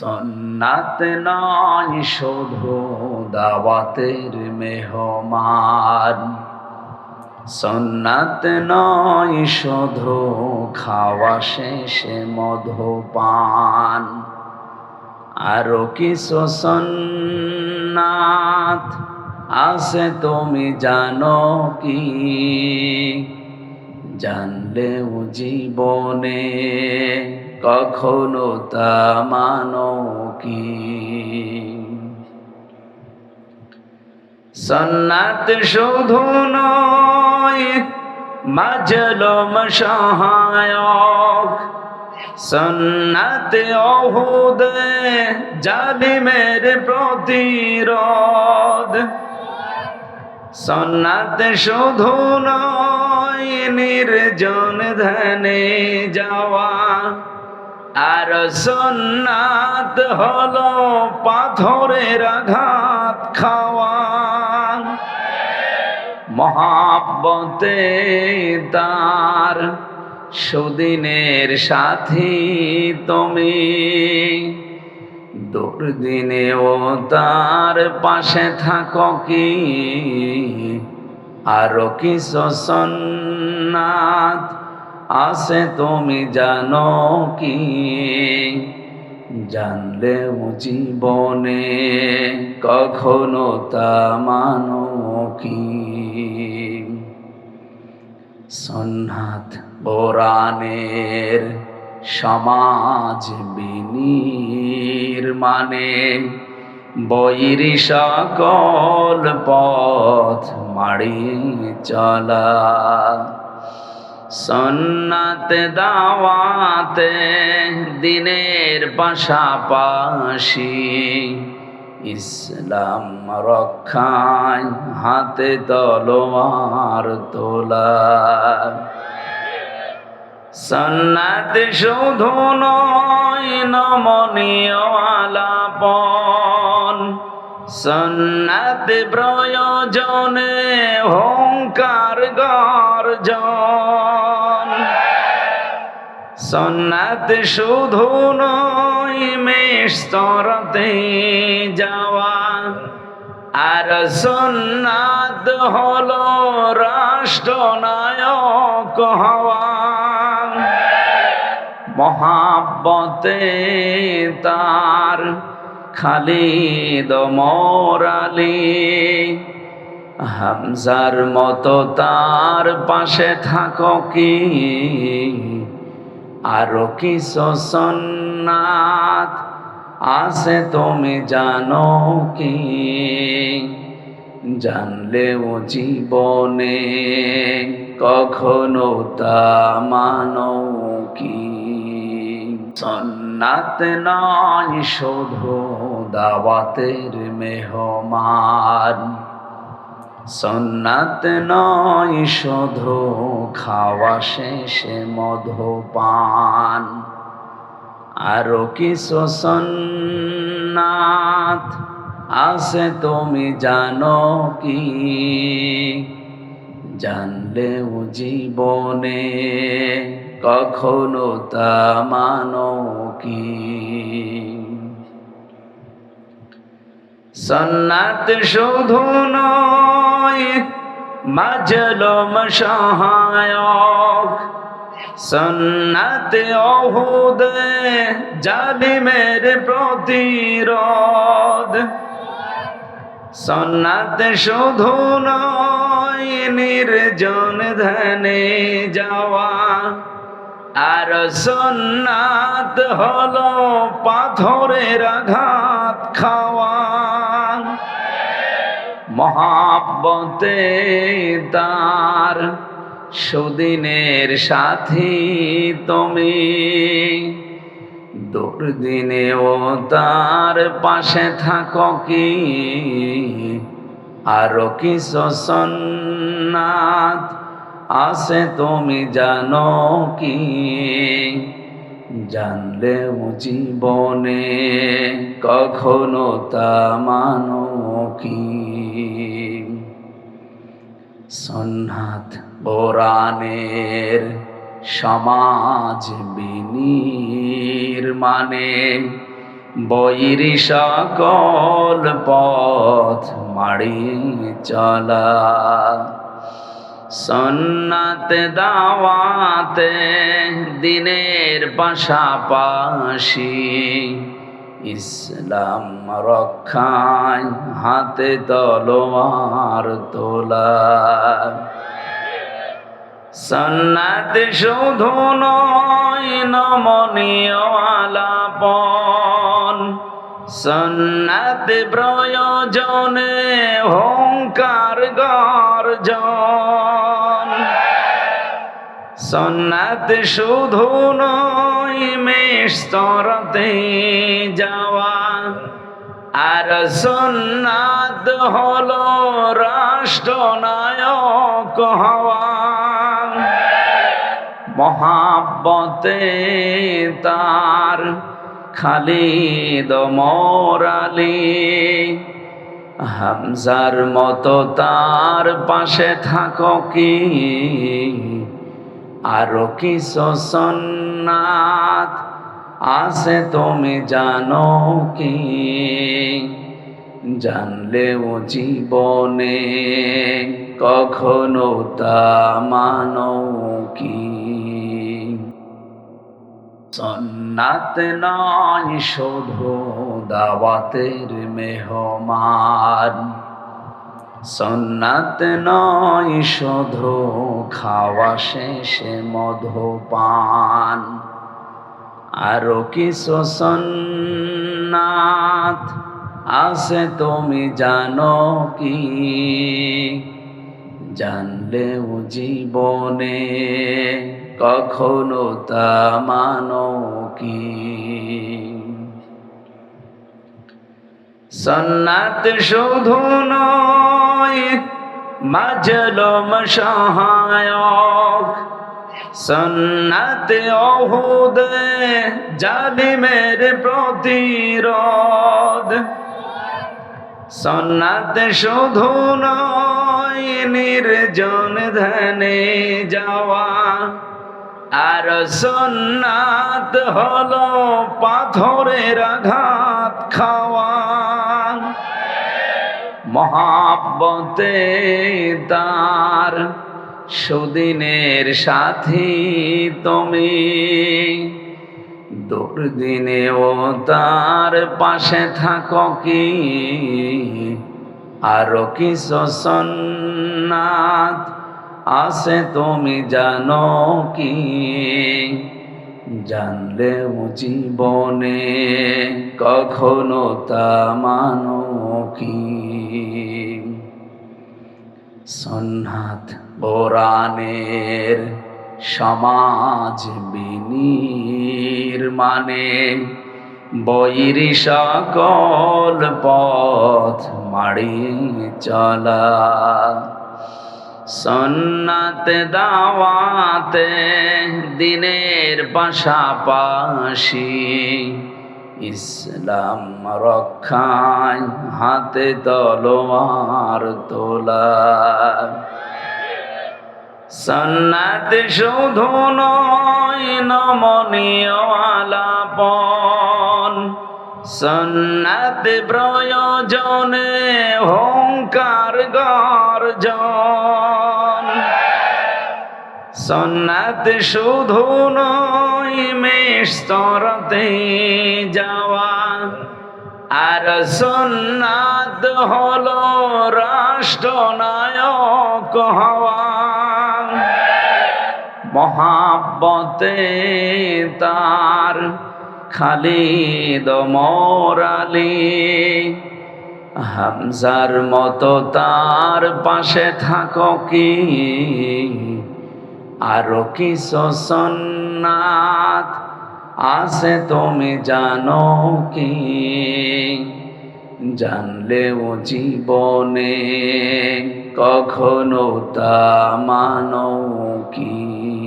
সন্নাত নয় শুধু দাওয়াতের মেহমান। সন্নাত নয় শুধু খাওয়া শেষে মধুপান। আরও কিছু সন্নাত আছে, তুমি জানো কি? জানলেও জীবনে কখনো তা মানো কি? সন্নাত শুধু নয়, মাজলম সহায়ক। সন্নাত অহুদ জালিমের প্রতিরোধ। সন্নাত শুধু নয়, নির্জন ধ্যানে যাওয়া। আর সন্নাত হলো পাথরের আঘাত খাওয়া। মহাব্বতে তার সুদিনের সাথী তুমি। দুর্দিনেও তার পাশে থাকো কি? আরও কিছু সন্নাত আছে তুমি জানো কি? জানলেও জীবনে কখনো তা মানো কি? সন্ন্যাত বোরানের সমাজ বিনির মানে বৈরি সকল পথ মাড়ি চলা। সন্নাতে দাওয়াতে দিনের পাশাপাশি ইসলাম রক্ষায় হাতে তলোয়ার তোলা। সন্নাত শুধু নয় নমনীয় আলাপন সন্নাত প্রয়োজনে হংকার গর্জন। সন্নাত শুধু নয় মেস্তরতে যাওয়া। আর সন্নাত হলো রাষ্ট্রনায়ক হওয়া। মহাব্বতে তার খালিদ মোরালি হামজার মতো তার পাশে থাকো কি? আরও কি সন্নাত আছে তুমি জানো কি? জানলেও জীবনে কখনো তা মানো কি? সন্নাত নয় শুধু দাওয়াতের মেহমান। সন্নাত নয় শুধু খাওয়া শেষে মধুপান। আরও কিছু সন্নাত আছে, তুমি জানো কি? জানলেও জীবনে কখনো তা মানো কি? সন্নাত শুধু নয়, মাজলম সহায়ক। সন্নাত অহুদ জালিমের প্রতিরোধ। সন্নাত শুধু নয় নির্জন ধ্যানে যাওয়া। আর সন্নাত হলো পাথরের আঘাত খাওয়া। মহাব্বতে তার সুদিনের সাথী তুমি। দুর্দিনেও তার পাশে থাকো কি? আরও কিছু সন্নাত আছে, তুমি জানো কি? জানলেও জীবনে কখনো তা মানো কি? সন্ন্যাত বোরানের সমাজ বিনির মানে বৈরি সকল পথ মাড়ি চলা। সন্নাতে দাওয়াতে দিনের পাশাপাশি ইসলাম রক্ষায় হাতে তলোয়ার তোলা। সন্নাত শুধু নয়, নমনীয় সন্নাত প্রয়োজনে হংকার গর্জন। সন্নাত শুধু নয় মেস্তরতে যাওয়া। আর সন্নাত হলো রাষ্ট্রনায়ক হওয়া। মহাব্বতে তার খালিদ মোরালি। হামজার মতো তার পাশে থাকো কি? আরও কি সন্নাত আছে তুমি জানো কি? জানলেও জীবনে কখনো তা মানো কি? সন্নাত নয় শুধু দাওয়াতের মেহমান। সন্নাত নয় শুধু খাওয়া শেষে মধুপান। আরও কিছু সন্নাত আছে, তুমি জানো কি? জানলেও জীবনে কখনো তা মানো কি? সন্নাত শুধু নয়, মাজলম সহায়ক। সন্নাত অহুদে জালিমের প্রতিরোধ। সন্নাত শুধু নয়, নির্জন ধ্যানে যাওয়া। আর সন্নাত হলো পাথরের আঘাত খাওয়া। মহাব্বতে তার সুদিনের সাথী তুমি। দুর্দিনেও তার পাশে থাকো কি? আরও কিছু সন্নাত আছে তুমি জানো কি? জানলে জীবনে কখনো তা মানো কি? সন্ন্যাত বোরানের সমাজ বিনির মানে বৈরি সকল পথ মাড়ি চলা। সন্নাতে দাওয়াতে দিনের পাশাপাশি ইসলাম রক্ষায় হাতে তলোয়ার তোলা। সন্নাত শুধু নয় নমনীয় আলাপন। সন্নাত প্রয়োজনে হংকার গর্জন। সন্নাত শুধু নয় মেস্তরতে যাওয়া। আর সন্নাত হলো রাষ্ট্রনায়ক হওয়া। মহাব্বতে তার খালিদ মোরালি। হামজার মতো তার পাশে থাকো কি? আরও কি সন্নাত আছে তুমি জানো কি? জানলেও জীবনে কখনো তা মানো কি?